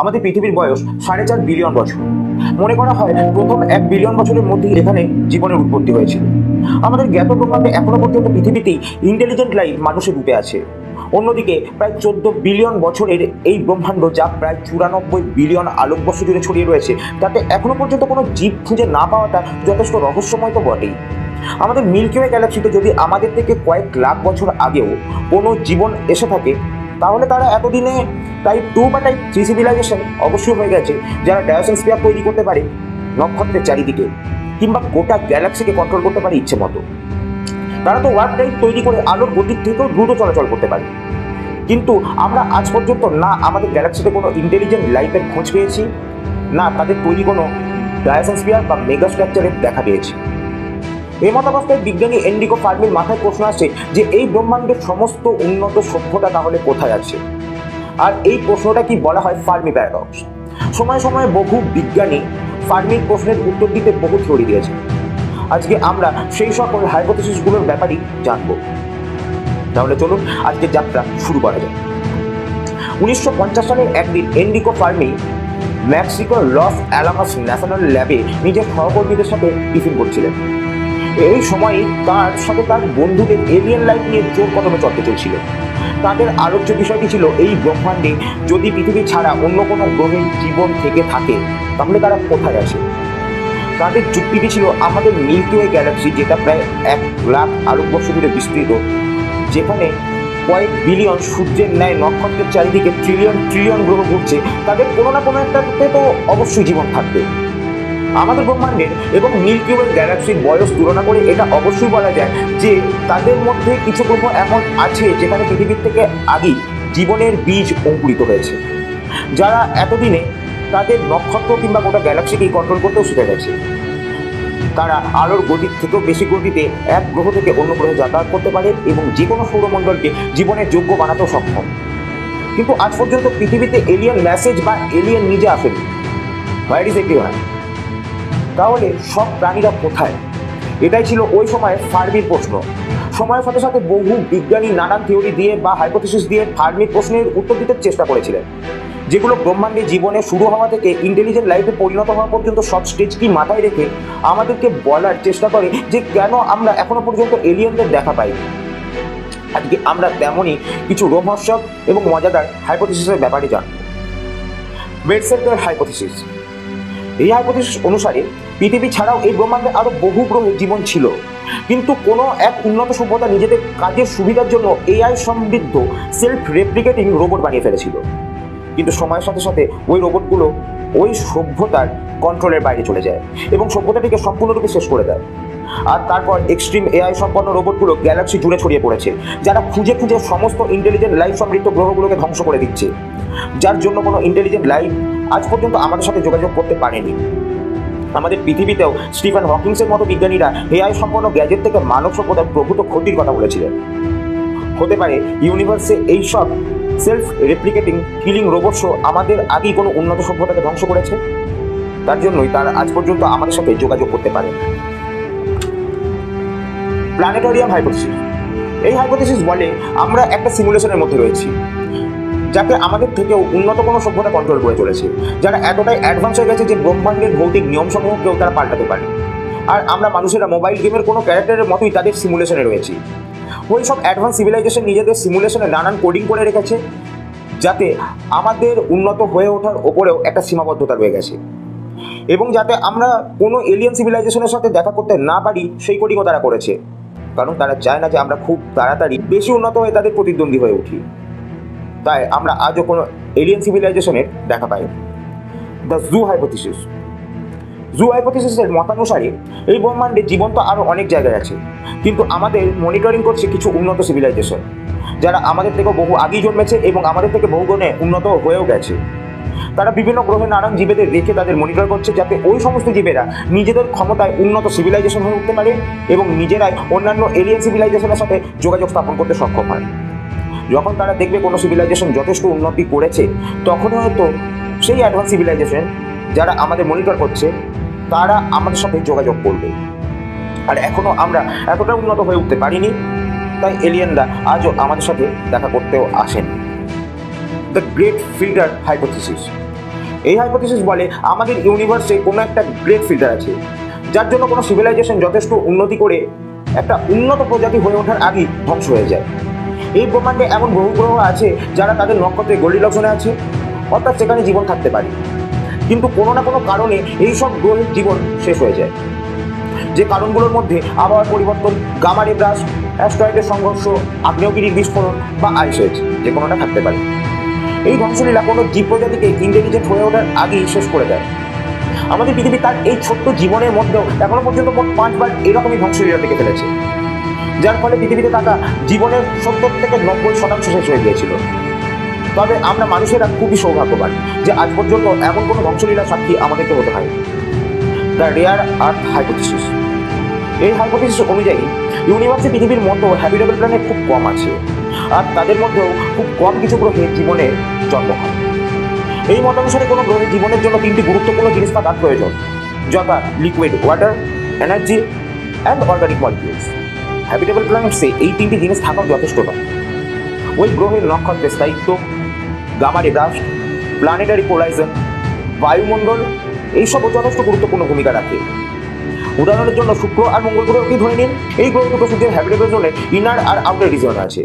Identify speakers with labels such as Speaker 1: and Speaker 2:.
Speaker 1: আমাদের পৃথিবীর বয়স সাড়ে চার বিলিয়ন বছর। মনে করা হয় প্রথম এক বিলিয়ন বছরের মধ্যেই এখানে জীবনের উৎপত্তি হয়েছিল। আমাদের জ্ঞাত ব্রহ্মাণ্ডে এখনও পর্যন্ত পৃথিবীতেই ইন্টেলিজেন্ট লাইফ মানুষের রূপে আছে। অন্যদিকে প্রায় চোদ্দ বিলিয়ন বছরের এই ব্রহ্মাণ্ড যা প্রায় চুরানব্বই বিলিয়ন আলোকবর্ষ জুড়ে ছড়িয়ে রয়েছে, তাতে এখনও পর্যন্ত কোনো জীব খুঁজে না পাওয়াটা যথেষ্ট রহস্যময় তো বটেই। আমাদের মিল্কি ওয়ে গ্যালাক্সিতে যদি আমাদের থেকে কয়েক লাখ বছর আগেও কোনো জীবন এসে থাকে তাহলে তারা এতদিনে টাইপ টু বা টাইপ থ্রি সিভিলাইজেশন অবশ্যই হয়ে গেছে, যারা ডায়োসেন স্পিয়ার তৈরি করতে পারে নক্ষত্রের চারিদিকে, কিংবা গোটা গ্যালাক্সিকে কন্ট্রোল করতে পারে ইচ্ছে মতো। তারা তো ওয়ার্ড টাইপ তৈরি করে আলোর গতির থেকেও দ্রুত চলাচল করতে পারে। কিন্তু আমরা আজ পর্যন্ত না আমাদের গ্যালাক্সিতে কোনো ইন্টেলিজেন্ট লাইফের খোঁজ পেয়েছি, না তাদের তৈরি কোনো ডায়াসেন বা মেগা স্ট্রাকচারের দেখা পেয়েছি। এই মতাবস্থায় বিজ্ঞানী এন্ডিকো ফার্মির মাথায় প্রশ্ন আসে যে এই ব্রহ্মাণ্ডের সমস্ত উন্নত সভ্যতা তাহলে কোথায় আছে? আর এই প্রশ্নটা কি বলা হয় ফার্মি প্যারাডক্স? সময় সময়ে বহু বিজ্ঞানী ফার্মির প্রশ্নের উত্তর দিতে বহু থিওরি দিয়েছে। আজকে আমরা সেই সকল হাইপোথিসিসগুলোর ব্যাপারেই জানব। তাহলে চলুন আজকে যাত্রা শুরু করা যায় উনিশশো পঞ্চাশ সালের একদিন এন্ডিকো ফার্মি মেক্সিকোর লস অ্যালামাস ন্যাশনাল ল্যাবে নিজের সহকর্মীদের সাথে টিফিন করছিলেন। এই সময়ই তার সাথে তার বন্ধুদের এলিয়েন লাইফ নিয়ে জোর কদমে চর্চা চলছিল। তাদের আলোচ্য বিষয়টি ছিল এই ব্রহ্মাণ্ডে যদি পৃথিবী ছাড়া অন্য কোনো গ্রহের জীবন থেকে থাকে, তাহলে তারা কোথায় আছে? তাদের যুক্তিটি ছিল আমাদের মিল্কি ওয়ে গ্যালাক্সি, যেটা প্রায় এক লাখ আলোকবর্ষ জুড়ে বিস্তৃত, যেখানে কয়েক বিলিয়ন সূর্যের ন্যায় নক্ষত্রের চারিদিকে ট্রিলিয়ন ট্রিলিয়ন গ্রহ ঘুরছে। তাদের কোনো না কোনো একটাতে তো অবশ্যই জীবন থাকবে। আমাদের ব্রহ্মাণ্ডের এবং মিল্কি ওয়ে গ্যালাক্সির বয়স তুলনা করে এটা অবশ্যই বলা যায় যে তাদের মধ্যে কিছু গ্রহ এমন আছে যেখানে পৃথিবীর থেকে আগেই জীবনের বীজ অঙ্কুরিত হয়েছে। যারা এতদিনে তাদের নক্ষত্র কিংবা গোটা গ্যালাক্সিকেই কন্ট্রোল করতেও শিখে গেছে। তারা আলোর গতির থেকেও বেশি গতিতে এক গ্রহ থেকে অন্য গ্রহে যাতায়াত করতে পারে এবং যে কোনো সৌরমণ্ডলকে জীবনের যোগ্য বানাতেও সক্ষম। কিন্তু আজ পর্যন্ত পৃথিবীতে এলিয়ান মেসেজ বা এলিয়েন নিজে আসেনি। হোয়াইট ইজ হয়। তাহলে সব প্রাণীরা কোথায়? এটাই ছিল ওই সময় ফার্মির প্রশ্ন। সময়ের সাথে সাথে বহু বিজ্ঞানী নানান থিওরি দিয়ে বা হাইপোথিসিস দিয়ে ফার্মির প্রশ্নের উত্তর দিতে চেষ্টা করেছিলেন। যেগুলো ব্রহ্মাণ্ডে জীবনে শুরু হওয়া থেকে ইন্টেলিজেন্ট লাইফে পরিণত হওয়া পর্যন্ত সব স্টেজকেই মাথায় রেখে আমাদেরকে বলার চেষ্টা করে যে কেন আমরা এখনও পর্যন্ত এলিয়েনদের দেখা পাই আজকে আমরা তেমনই কিছু রোমহর্ষক এবং মজাদার হাইপোথিসিসের ব্যাপারে জানব। বেডসেন্টার হাইপোথিসিস এই হাইপোথিসিস অনুসারে পৃথিবী ছাড়াও এই ব্রহ্মাণ্ডে আরও বহু গ্রহে জীবন ছিল। কিন্তু কোনো এক উন্নত সভ্যতা নিজেদের কাজের সুবিধার জন্য এআই সমৃদ্ধ সেলফ রেপ্লিকেটিং রোবট বানিয়ে ফেলেছিল। কিন্তু সময়ের সাথে সাথে ওই রোবটগুলো ওই সভ্যতার কন্ট্রোলের বাইরে চলে যায় এবং সভ্যতাটিকে সম্পূর্ণরূপে শেষ করে দেয়। আর তারপর এক্সট্রিম এআই সম্পন্ন রোবটগুলো গ্যালাক্সি জুড়ে ছড়িয়ে পড়েছে, যারা খুঁজে খুঁজে সমস্ত ইন্টেলিজেন্ট লাইফ সমৃদ্ধ গ্রহগুলোকে ধ্বংস করে দিচ্ছে। যার জন্য কোনো ইন্টেলিজেন্ট লাইফ আজ পর্যন্ত আমাদের সাথে যোগাযোগ করতে পারেনি। আমাদের পৃথিবীতেও স্টিফেন হকিংসের মতো বিজ্ঞানীরা এআই সম্পন্ন গ্যাজেট থেকে মানব সভ্যতার প্রভূত ক্ষতির কথা বলেছিলেন। হতে পারে ইউনিভার্সে এইসব self replicating killing robot show আমাদের আগেই কোনো উন্নত সভ্যতাকে ধ্বংস করেছে? তার জন্যই তারা আজ পর্যন্ত আমাদের সাথে যোগাযোগ করতে পারে। Planetarium hypothesis. এই হাইপোথিসিস বলে আমরা একটা সিমুলেশনের মধ্যে রয়েছি। যাকে আমাদের থেকেও উন্নত কোনো সভ্যতা কন্ট্রোল করে চলেছে, যারা এতটাই অ্যাডভান্স হয়ে গেছে যে ব্রহ্মাণ্ডের ভৌতিক নিয়মসমূহকেও তারা পাল্টাতে পারে আর আমরা মানুষেরা মোবাইল গেমের কোনো ক্যারেক্টারের মতোই তাদের সিমুলেশনে রয়েছি। ওই সব অ্যাডভান্স সিভিলাইজেশন নিজেদের সিমুলেশনে নানান কোডিং করে রেখেছে, যাতে আমাদের উন্নত হয়ে ওঠার ওপরেও একটা সীমাবদ্ধতা রয়ে গেছে। এবং যাতে আমরা কোনো এলিয়ান সিভিলাইজেশনের সাথে দেখা করতে না পারি, সেই কোডিংও তারা করেছে। কারণ তারা চায় না যে আমরা খুব তাড়াতাড়ি বেশি উন্নত হয়ে তাদের প্রতিদ্বন্দ্বী হয়ে উঠি। তাই আমরা আজও কোনো এলিয়ান সিভিলাইজেশনের দেখা পাই দ্য জু হাইপোথিসিস জু হাইপোথিসিসের মতানুসারে এই ব্রহ্মাণ্ডে জীবন তো আরও অনেক জায়গায় আছে, কিন্তু আমাদের মনিটরিং করছে কিছু উন্নত সিভিলাইজেশন যারা আমাদের থেকে বহু আগেই জন্মেছে এবং আমাদের থেকে বহু গুণে উন্নত হয়েও গেছে। তারা বিভিন্ন গ্রহে নানান জীবেদের রেখে তাদের মনিটর করছে যাতে ওই সমস্ত জীবেরা নিজেদের ক্ষমতায় উন্নত সিভিলাইজেশন হয়ে উঠতে পারে এবং নিজেরাই অন্যান্য এলিয়ান সিভিলাইজেশনের সাথে যোগাযোগ স্থাপন করতে সক্ষম হয়। যখন তারা দেখবে কোনো সিভিলাইজেশন যথেষ্ট উন্নতি করেছে তখন হয়তো সেই অ্যাডভান্স সিভিলাইজেশন যারা আমাদের মনিটর করছে, তারা আমাদের সাথে যোগাযোগ করবে। আর এখনও আমরা এতটা উন্নত হয়ে উঠতে পারিনি, তাই এলিয়েনরা আজও আমাদের সাথে দেখা করতেও আসেন। দ্য গ্রেট ফিল্টার হাইপোথিসিস এই হাইপোথিসিস বলে আমাদের ইউনিভার্সে কোনো একটা গ্রেট ফিল্টার আছে, যার জন্য কোনো সিভিলাইজেশন যথেষ্ট উন্নতি করে একটা উন্নত প্রজাতি হয়ে ওঠার আগেই ধ্বংস হয়ে যায়। এই ব্রহ্মাণ্ডে এমন বহু গ্রহ আছে যারা তাদের নক্ষত্রে গলি লক্ষণে আছে, অর্থাৎ সেখানে জীবন থাকতে পারে। কিন্তু কোনো না কোনো কারণে এই সব গ্রহের জীবন শেষ হয়ে যায়। যে কারণগুলোর মধ্যে আবহাওয়ার পরিবর্তন, গামারে ব্রাশ অ্যাস্ট্রয়েডের সংঘর্ষ, আগ্নেয়গিরির বিস্ফোরণ বা আইসেজ যে কোনোটা থাকতে পারে। এই ধ্বংসলীলা কোনো জীব প্রজাতিকে ইন্টেলিজেন্ট হয়ে ওঠার আগেই শেষ করে দেয়। আমাদের পৃথিবী তার এই ছোট্ট জীবনের মধ্যেও এখনও পর্যন্ত মোট পাঁচবার এরকমই ধ্বংসলীলা থেকে ফেলেছে। যার ফলে পৃথিবীতে থাকা জীবনের সত্তর থেকে নব্বই শতাংশ শেষ হয়ে গিয়েছিল। তবে আমরা মানুষেরা খুবই সৌভাগ্যবান যে আজ পর্যন্ত এমন কোনো ধ্বংসলীলা সাক্ষী আমাদেরকে হতে হয় দ্য রেয়ার আর্থ হাইপোথিসিস। এই হাইপোথিসিস অনুযায়ী ইউনিভার্সে পৃথিবীর মতো হ্যাবিটেবল প্ল্যানেট খুব কম আছে আর তাদের মধ্যেও খুব কম কিছু গ্রহে জীবনের জন্ম হয়। এই মতানুসারে কোনো গ্রহের জীবনের জন্য তিনটি গুরুত্বপূর্ণ জিনিস থাকার প্রয়োজন, যথা liquid water energy and organic molecules habitable প্ল্যানেটসে এই তিনটি জিনিস থাকা যথেষ্ট নয়। ওই গ্রহের নক্ষত্রের স্থায়িত্ব গামারে ব্রাস্ট প্ল্যানেটারি পোলাইজন বায়ুমণ্ডল এইসবও যথেষ্ট গুরুত্বপূর্ণ ভূমিকা রাখে। উদাহরণের জন্য শুক্র আর মঙ্গল গ্রহকে ধরে নিন, এই গ্রহ দুটো সূর্যের হ্যাবিটেবল জোনে ইনার আর আউটার রিজন আছে।